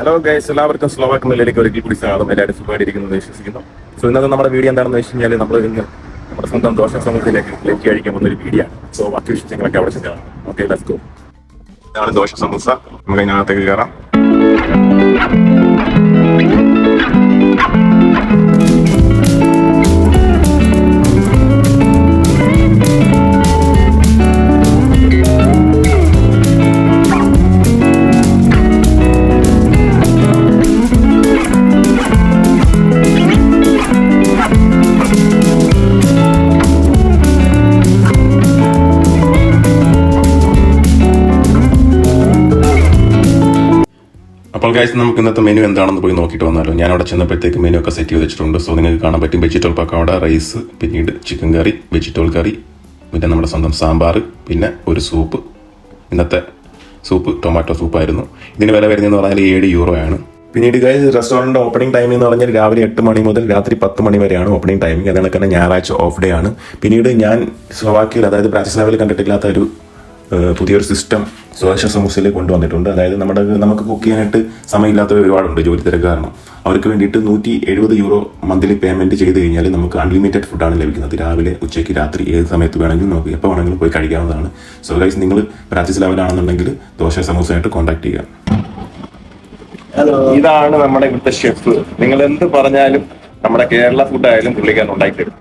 Hello guys എല്ലാവർക്കും Slovak നിലയിലേക്ക് ഒരിക്കൽ കൂടി സ്വാഗതം. എല്ലാവരും സുഖമായിട്ടിരിക്കുന്നു വിശ്വസിക്കുന്നു. സോ ഇന്നത്തെ നമ്മുടെ വീഡിയോ എന്താണെന്ന് വെച്ച് കഴിഞ്ഞാൽ നമ്മൾ ഇന്ന് നമ്മുടെ സ്വന്തം ദോഷ സമൂഹത്തിലേക്ക് ലക്കി കഴിക്കാൻ പോകുന്ന ഒരു വീഡിയോ സോ ബാക്കി വിശേഷങ്ങളൊക്കെ അവിടെ ചെന്നാണ് ഓക്കെ ലെറ്റ്സ് ഗോ ഇതാണ് ദോശ സമൂസ. നമുക്ക് അതിനകത്തേക്ക് കയറാം. അപ്പോൾ ഗൈസ് നമുക്ക് ഇന്നത്തെ മെനു എന്താണെന്ന് പോയി നോക്കിയിട്ട് വന്നാലോ. ഞാൻ അവിടെ ചെന്നപ്പോഴത്തേക്ക് മെനു ഒക്കെ സെറ്റ് ചെയ്ത് വെച്ചിട്ടുണ്ട്. സോ നിങ്ങൾക്ക് കാണാൻ പറ്റും വെജിറ്റബിൾ പക്കോട റൈസ് പിന്നീട് ചിക്കൻ കറി വെജിറ്റബിൾ കറി പിന്നെ നമ്മുടെ സ്വന്തം സാമ്പാർ പിന്നെ ഒരു സൂപ്പ് ഇന്നത്തെ സൂപ്പ് ടൊമാറ്റോ സൂപ്പായിരുന്നു ഇതിന് വില വരുന്നതെന്ന് പറഞ്ഞാൽ ഏഴ് യൂറോ ആണ്. പിന്നീട് ഗൈസ് റെസ്റ്റോറന്റ് ഓപ്പണിംഗ് ടൈം എന്ന് പറഞ്ഞാൽ രാവിലെ എട്ട് മണി മുതൽ രാത്രി പത്ത് മണി വരെയാണ് ഓപ്പണിംഗ് ടൈമിംഗ് അതുകൊണ്ട് തന്നെ ഞായറാഴ്ച ഓഫ് ഡേ ആണ്. പിന്നീട് ഞാൻ സ്ലോവാക്കിയിൽ അതായത് ബ്രാറ്റിസ്ലാവിൽ കണ്ടിട്ടില്ലാത്ത ഒരു പുതിയൊരു സിസ്റ്റം സ്വദേശ സമൂസയിൽ കൊണ്ടുവന്നിട്ടുണ്ട്. അതായത് നമ്മുടെ നമുക്ക് കുക്ക് ചെയ്യാനായിട്ട് സമയമില്ലാത്തവർ ഒരുപാടുണ്ട് ജോലി തിരക്ക് കാരണം. അവർക്ക് വേണ്ടിയിട്ട് നൂറ്റി എഴുപത് യൂറോ മന്ത്ലി പേയ്മെന്റ് ചെയ്ത് കഴിഞ്ഞാൽ നമുക്ക് അൺലിമിറ്റഡ് ഫുഡാണ് ലഭിക്കുന്നത്. രാവിലെ ഉച്ചയ്ക്ക് രാത്രി ഏത് സമയത്ത് വേണമെങ്കിലും നമുക്ക് എപ്പോൾ വേണമെങ്കിലും പോയി കഴിക്കാവുന്നതാണ്. സോ ഗൈസ് നിങ്ങൾ പ്രാക്ടീസ് ലെവലാണെന്നുണ്ടെങ്കിൽ ദോശ സമൂസയായിട്ട് കോൺടാക്ട് ചെയ്യുക. ഇതാണ് നമ്മുടെ ഇവിടുത്തെ ഷെഫ് നിങ്ങൾ എന്ത് പറഞ്ഞാലും നമ്മുടെ കേരള ഫുഡ് ആയാലും പുള്ളിക്കാരൻ ഉണ്ടാക്കി തരും.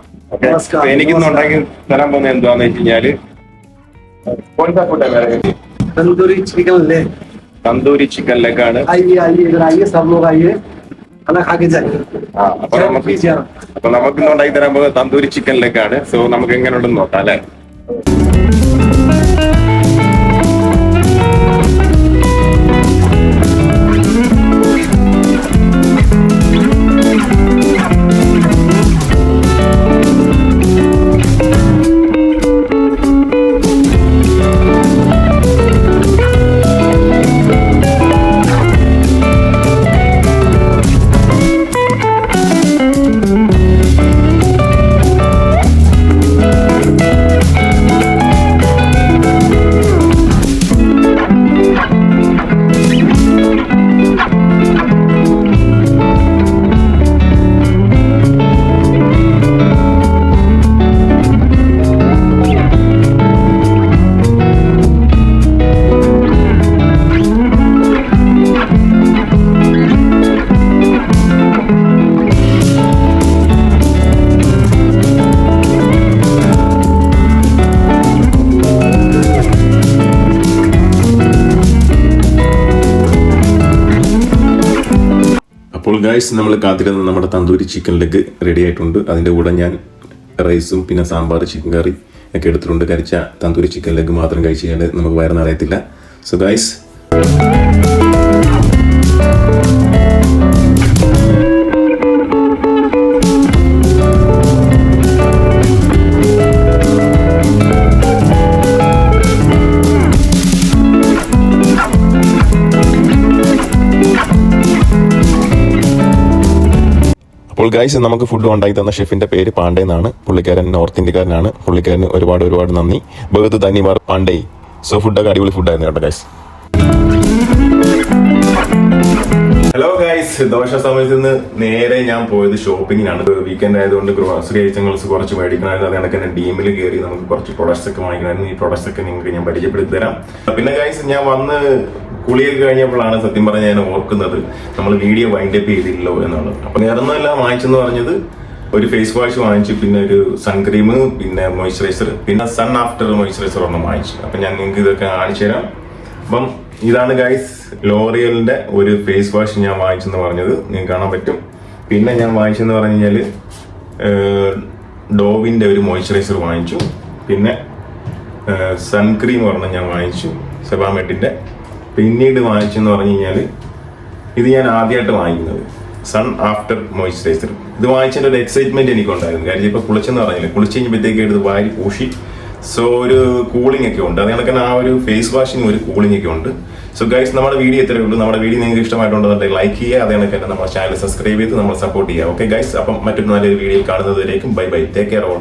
എനിക്കിന്ന് ഉണ്ടാക്കി തരാൻ പോകുന്നത് എന്താണെന്ന് വെച്ച് കഴിഞ്ഞാൽ कोणता फूड है मेरे तंदूरी चिकन ले തന്തൂരി ചിക്കൻ ലെഗ് ആണ് आइए आइए इधर आइए सब लोग आइए खाना खा के जाइए ആ, അപ്പൊ നമുക്ക് അപ്പൊ നമുക്ക് ഇന്ന് ഉണ്ടാക്കി തരാൻ പോകുന്നത് തന്തൂരി ചിക്കൻ ലെഗ് ആണ് സോ നമുക്ക് എങ്ങനെ ഉണ്ടെന്ന് നോക്കാം അല്ലെ ഗൈസ് നമ്മൾ കാത്തിരുന്ന നമ്മുടെ തന്തൂരി ചിക്കൻ ലെഗ് റെഡി ആയിട്ടുണ്ട്. അതിന്റെ കൂടെ ഞാൻ റൈസും പിന്നെ സാമ്പാർ ചിക്കൻ കറി ഒക്കെ എടുത്തിട്ടുണ്ട്. കരിച്ച തന്തൂരി ചിക്കൻ ലെഗ് മാത്രം കഴിച്ച് കഴിഞ്ഞാൽ നമുക്ക് വയറ് അറിയത്തില്ല സോ ഗൈസ് അപ്പോൾ ഗൈസ് നമുക്ക് ഫുഡ് ഉണ്ടാക്കി തന്ന ഷെഫിന്റെ പേര് പാണ്ഡേ എന്നാണ്. പുള്ളിക്കാരൻ നോർത്ത് ഇന്ത്യക്കാരനാണ്. പുള്ളിക്കാരന് ഒരുപാട് ഒരുപാട് നന്ദി. ബഹുത്ത് ധന്യമാർ പാണ്ഡേ. സോ ഫുഡൊക്കെ അടിപൊളി ഫുഡായിരുന്നു കേട്ടോ ഗൈസ് ഹലോ ഗൈസ് ദോശ സമയത്ത് നിന്ന് നേരെ ഞാൻ പോയത് ഷോപ്പിങ്ങിനാണ് വീക്കെൻഡ് ആയതുകൊണ്ട് ഗ്രോസറി ഐറ്റംസ് കുറച്ച് മേടിക്കണമായിരുന്നു. അത് കണക്ക് ഡീമിൽ കയറി നമുക്ക് കുറച്ച് പ്രൊഡക്ട്സ് ഒക്കെ വാങ്ങിക്കണമായിരുന്നു. ഈ പ്രൊഡക്ട്സ് ഒക്കെ നിങ്ങൾക്ക് ഞാൻ പരിചയപ്പെടുത്തി തരാം. പിന്നെ ഗൈസ് ഞാൻ വന്ന് കുളിയൊക്കെ കഴിഞ്ഞപ്പോഴാണ് സത്യം പറഞ്ഞാൽ ഞാൻ ഓർക്കുന്നത് നമ്മൾ വീഡിയോ വൈൻഡ് അപ്പ് ചെയ്തില്ലല്ലോ എന്നുള്ളത്. അപ്പൊ നേർന്നെല്ലാം വാങ്ങിച്ചെന്ന് പറഞ്ഞത് ഒരു ഫേസ് വാഷ് വാങ്ങിച്ചു പിന്നെ ഒരു സൺക്രീം പിന്നെ മോയ്സ്ചറൈസർ പിന്നെ സൺ ആഫ്റ്റർ മോയ്സ്ചറൈസർ ഒന്ന് വാങ്ങിച്ചു. അപ്പൊ ഞാൻ നിങ്ങൾക്ക് ഇതൊക്കെ കാണിച്ചു തരാം. അപ്പം ഇതാണ് ഗൈസ് ലോറിയലിന്റെ ഒരു ഫേസ് വാഷ് ഞാൻ വാങ്ങിച്ചെന്ന് പറഞ്ഞത്. നിങ്ങൾക്ക് കാണാൻ പറ്റും. പിന്നെ ഞാൻ വാങ്ങിച്ചെന്ന് പറഞ്ഞു കഴിഞ്ഞാൽ ഡോവിന്റെ ഒരു മോയ്സ്ചറൈസർ വാങ്ങിച്ചു. പിന്നെ സൺക്രീം പറഞ്ഞ ഞാൻ വാങ്ങിച്ചു. സെബാമെറ്റിന്റെ പിന്നീട് വാങ്ങിച്ചെന്ന് പറഞ്ഞു കഴിഞ്ഞാൽ ഇത് ഞാൻ ആദ്യമായിട്ട് വാങ്ങിക്കുന്നത് സൺ ആഫ്റ്റർ മോയ്സ്ചറൈസർ ഇത് വാങ്ങിച്ചതിന്റെ ഒരു എക്സൈറ്റ്മെന്റ് എനിക്കുണ്ടായിരുന്നു. കാര്യം ഇപ്പോൾ കുളിച്ചെന്ന് പറഞ്ഞില്ല? കുളിച്ച് കഴിഞ്ഞപ്പോഴത്തേക്ക് എടുത്ത് വാരി പൂഷി സോ ഒരു കൂളിംഗ് ഒക്കെ ഉണ്ട്. അത് കണക്കിന് ആ ഒരു ഫേസ് വാഷിന് ഒരു കൂളിംഗ് ഒക്കെ ഉണ്ട്. സോ ഗൈസ് നമ്മുടെ വീഡിയോ ഇത്രയേ ഉള്ളൂ. നമ്മുടെ വീഡിയോ നിങ്ങൾക്ക് ഇഷ്ടമായിട്ടുണ്ടെന്നുണ്ടെങ്കിൽ ലൈക്ക് ചെയ്യുക. അതേ കണക്ക് നമ്മുടെ ചാനൽ സബ്സ്ക്രൈബ് ചെയ്ത് നമ്മൾ സപ്പോർട്ട് ചെയ്യുക. ഓക്കെ ഗൈസ് അപ്പം മറ്റൊരു നല്ലൊരു വീഡിയോയിൽ കാണുന്നതിലേക്കും bye bye take care all